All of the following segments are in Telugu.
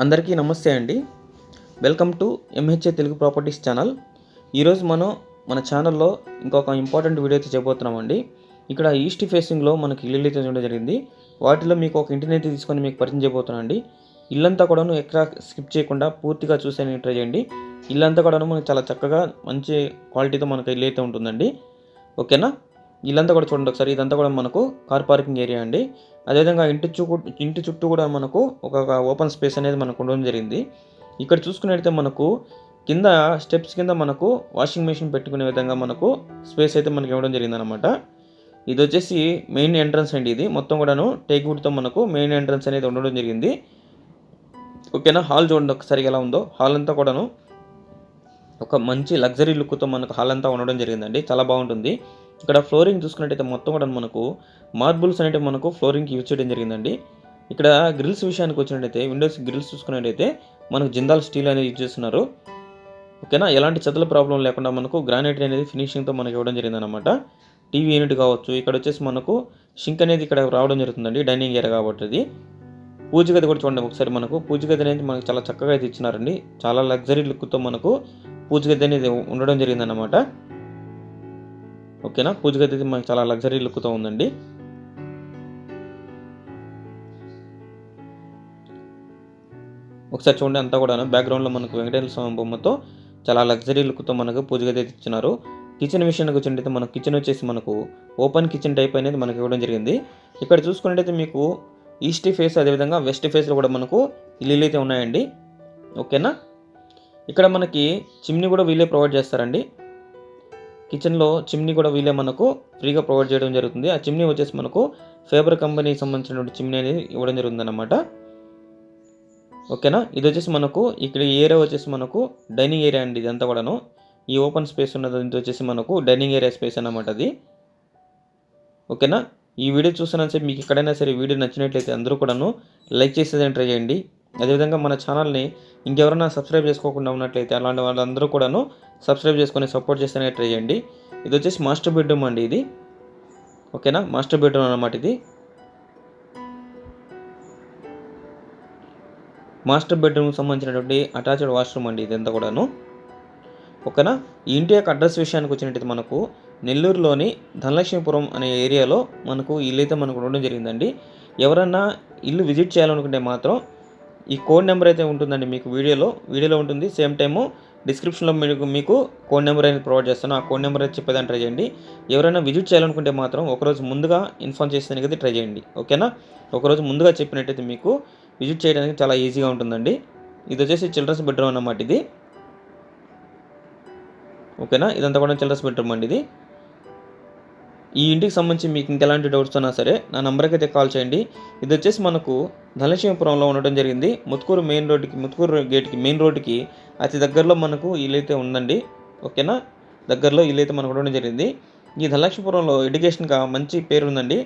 అందరికీ నమస్తే అండి. Welcome to MHA Telugu properties channel ఈరోజు మనం మన ఛానల్లో ఇంకొక ఇంపార్టెంట్ వీడియో అయితే చేయబోతున్నామండి ఇక్కడ ఈస్ట్ ఫేసింగ్లో మనకి ఇల్లు అయితే చూడడం జరిగింది. వాటిలో మీకు ఒక ఇంటిని అయితే తీసుకొని మీకు పరిచయం చేయబోతున్నాను అండి ఇల్లంతా కూడాను ఎక్కడ స్కిప్ చేయకుండా పూర్తిగా చూసే ట్రై చేయండి. ఇల్లంతా కూడాను మనకు చాలా చక్కగా మంచి క్వాలిటీతో మనకు ఇల్లు అయితే ఉంటుందండి. ఓకేనా ఇల్లంతా కూడా చూడండి ఒకసారి ఇదంతా కూడా మనకు కార్ పార్కింగ్ ఏరియా అండి. అదేవిధంగా ఇంటి చుట్టూ ఇంటి చుట్టూ కూడా మనకు ఒక ఓపెన్ స్పేస్ అనేది మనకు ఉండడం జరిగింది. ఇక్కడ చూసుకున్నట్లయితే మనకు కింద స్టెప్స్ కింద మనకు వాషింగ్ మెషిన్ పెట్టుకునే విధంగా మనకు స్పేస్ అయితే మనకి ఇవ్వడం జరిగింది అనమాట ఇది వచ్చేసి మెయిన్ ఎంట్రన్స్ అండి ఇది. మొత్తం కూడాను టేక్ వుడ్తో మనకు మెయిన్ ఎంట్రన్స్ అనేది ఉండడం జరిగింది. ఓకేనా? హాల్ చూడండి ఒకసారి ఎలా ఉందో. హాల్ అంతా కూడాను ఒక మంచి లగ్జరీ లుక్తో మనకు హాల్ అంతా ఉండడం జరిగిందండి. చాలా బాగుంటుంది. ఇక్కడ ఫ్లోరింగ్ చూసుకున్నట్టయితే మొత్తం కూడా మనకు మార్బుల్స్ అనేవి మనకు ఫ్లోరింగ్కి యూజ్ చేయడం జరిగిందండి. ఇక్కడ గ్రిల్స్ విషయానికి వచ్చినట్టయితే విండోస్ గ్రిల్స్ చూసుకున్నట్టయితే మనకు జిందాల్ స్టీల్ అనేది యూజ్ చేస్తున్నారు. ఓకేనా ఎలాంటి చెదల ప్రాబ్లం లేకుండా మనకు గ్రానైట్ అనేది ఫినిషింగ్తో మనకి ఇవ్వడం జరిగిందనమాట టీవీ యూనిట్ కావచ్చు ఇక్కడ వచ్చేసి మనకు షింక్ అనేది ఇక్కడ రావడం జరుగుతుందండి డైనింగ్ ఏరియా కాబట్టి అది పూజ గది కూడా చూడండి ఒకసారి మనకు. పూజ గది అనేది మనకు చాలా చక్కగా అయితే ఇచ్చినారండి. చాలా లగ్జరీ లుక్తో మనకు పూజ గది అనేది ఉండడం జరిగిందన్నమాట. ఓకేనా? పూజ గది అయితే మనకు చాలా లగ్జరీ లుక్తో ఉందండి. ఒకసారి చూడండి అంతా కూడా బ్యాక్గ్రౌండ్లో మనకు వెంకటేశ్వర స్వామి బొమ్మతో చాలా లగ్జరీ లుక్తో మనకు పూజ గది అయితే ఇచ్చినారు. కిచెన్ విషయానికి వచ్చినట్టయితే మన కిచెన్ వచ్చేసి మనకు ఓపెన్ కిచెన్ టైప్ అనేది మనకు ఇవ్వడం జరిగింది. ఇక్కడ చూసుకున్నట్టయితే మీకు ఈస్ట్ ఫేస్ అదేవిధంగా వెస్ట్ ఫేస్లో కూడా మనకు ఇల్లు అయితే ఉన్నాయండి. ఓకేనా? ఇక్కడ మనకి చిమ్ని కూడా వీళ్ళే ప్రొవైడ్ చేస్తారండి. కిచెన్లో చిమ్నీ కూడా వీళ్ళే మనకు ఫ్రీగా ప్రొవైడ్ చేయడం జరుగుతుంది. ఆ చిమ్నీ వచ్చేసి మనకు ఫేబర్ కంపెనీకి సంబంధించినటువంటి చిమ్నీ అనేది ఇవ్వడం జరుగుతుంది అనమాట ఓకేనా? ఇది వచ్చేసి మనకు ఇక్కడ ఈ ఏరియా వచ్చేసి మనకు డైనింగ్ ఏరియా అండి ఇదంతా కూడాను. ఈ ఓపెన్ స్పేస్ ఉన్నది వచ్చేసి మనకు డైనింగ్ ఏరియా స్పేస్ అన్నమాట అది. ఓకేనా? ఈ వీడియో చూస్తున్నా సరే మీకు ఎక్కడైనా సరే వీడియో నచ్చినట్లయితే అందరూ కూడాను లైక్ చేసేదని ట్రై చేయండి. అదేవిధంగా మన ఛానల్ని ఇంకెవరైనా సబ్స్క్రైబ్ చేసుకోకుండా ఉన్నట్లయితే అలాంటి వాళ్ళందరూ కూడాను సబ్స్క్రైబ్ చేసుకొని సపోర్ట్ చేస్తేనే ట్రై చేయండి. ఇది వచ్చేసి మాస్టర్ బెడ్రూమ్ అండి ఇది. ఓకేనా? మాస్టర్ బెడ్రూమ్ అన్నమాట ఇది. మాస్టర్ బెడ్రూమ్కి సంబంధించినటువంటి అటాచ్డ్ వాష్రూమ్ అండి ఇదంతా కూడాను. ఓకేనా? ఈ ఇంటి యొక్క అడ్రస్ విషయానికి వచ్చినట్టయితే మనకు నెల్లూరులోని ధనలక్ష్మీపురం అనే ఏరియాలో మనకు ఇల్లు అయితే మనకు ఉండడం జరిగిందండి. ఎవరన్నా ఇల్లు విజిట్ చేయాలనుకుంటే మాత్రం ఈ కోడ్ నెంబర్ అయితే ఉంటుందండి మీకు వీడియోలో. వీడియోలో ఉంటుంది. సేమ్ టైము డిస్క్రిప్షన్లో మీకు మీకు కోడ్ నెంబర్ అనేది ప్రొవైడ్ చేస్తాను. ఆ కోడ్ నెంబర్ అయితే చెప్పేదాన్ని ట్రై చేయండి. ఎవరైనా విజిట్ చేయాలనుకుంటే మాత్రం ఒకరోజు ముందుగా ఇన్ఫామ్ చేసేదానికి అయితే ట్రై చేయండి. ఓకేనా? ఒకరోజు ముందుగా చెప్పినట్టయితే మీకు విజిట్ చేయడానికి చాలా ఈజీగా ఉంటుందండి. ఇది వచ్చేసి చిల్డ్రన్స్ బెడ్రూమ్ అన్నమాట ఇది. ఓకేనా? ఇదంతా కూడా చిల్డ్రన్స్ బెడ్రూమ్ అండి ఇది. ఈ ఇంటికి సంబంధించి మీకు ఇంకెలాంటి డౌట్స్ ఉన్నా సరే నా నెంబర్కి అయితే కాల్ చేయండి. ఇది వచ్చేసి మనకు ధనలక్ష్మీపురంలో ఉండడం జరిగింది. ముత్కూరు మెయిన్ రోడ్డుకి ముత్కూరు గేట్కి మెయిన్ రోడ్డుకి అతి దగ్గరలో మనకు ఇల్లైతే ఉందండి. ఓకేనా? దగ్గరలో ఇల్లైతే మనకు ఉండడం జరిగింది. ఈ ధనలక్ష్మీపురంలో ఎడ్యుకేషన్గా మంచి పేరు ఉందండి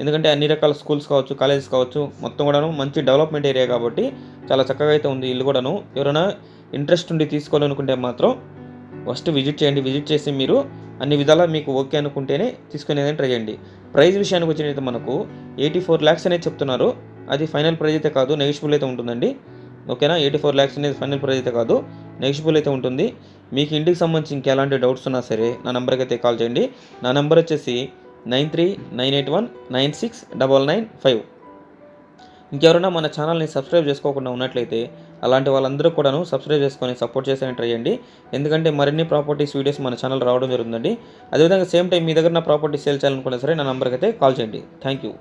ఎందుకంటే అన్ని రకాల స్కూల్స్ కావచ్చు కాలేజెస్ కావచ్చు మొత్తం కూడాను మంచి డెవలప్మెంట్ ఏరియా కాబట్టి చాలా చక్కగా అయితే ఉంది ఇల్లు కూడాను. ఎవరైనా ఇంట్రెస్ట్ ఉండి తీసుకోవాలనుకుంటే మాత్రం ఫస్ట్ విజిట్ చేయండి. విజిట్ చేసి మీరు అన్ని విధాలా మీకు ఓకే అనుకుంటేనే తీసుకునేదని ట్రై చేయండి. ప్రైస్ విషయానికి వచ్చినైతే మనకు ఎయిటీ ఫోర్ ల్యాక్స్ అనేది చెప్తున్నారు. అది ఫైనల్ ప్రైజ్ అయితే కాదు నెగిషిబుల్ అయితే ఉంటుందండి. ఓకేనా? ఎయిటీ ఫోర్ ల్యాక్స్ అనేది ఫైనల్ ప్రైజ్ అయితే కాదు నెగిషిబుల్ అయితే ఉంటుంది. మీకు ఇంటికి సంబంధించి ఇంకెలాంటి డౌట్స్ ఉన్నా సరే నా నెంబర్కి అయితే కాల్ చేయండి. నా నెంబర్ వచ్చేసి nine three nine eight one nine six double nine five. ఇంకెవరైనా మన ఛానల్ని సబ్స్క్రైబ్ చేసుకోకుండా ఉన్నట్లయితే అలాంటి వాళ్ళందరూ కూడాను సబ్స్క్రైబ్ చేసుకొని సపోర్ట్ చేసేయని ట్రై చేయండి. ఎందుకంటే మరిన్ని ప్రాపర్టీస్ వీడియోస్ మన ఛానల్ రావడం జరుగుతుందండి. అదేవిధంగా సేమ్ టైం మీ దగ్గర నా ప్రాపర్టీ సేల్ చేయాలనుకున్నా సరే నా నెంబర్కి అయితే కాల్ చేయండి. Thank you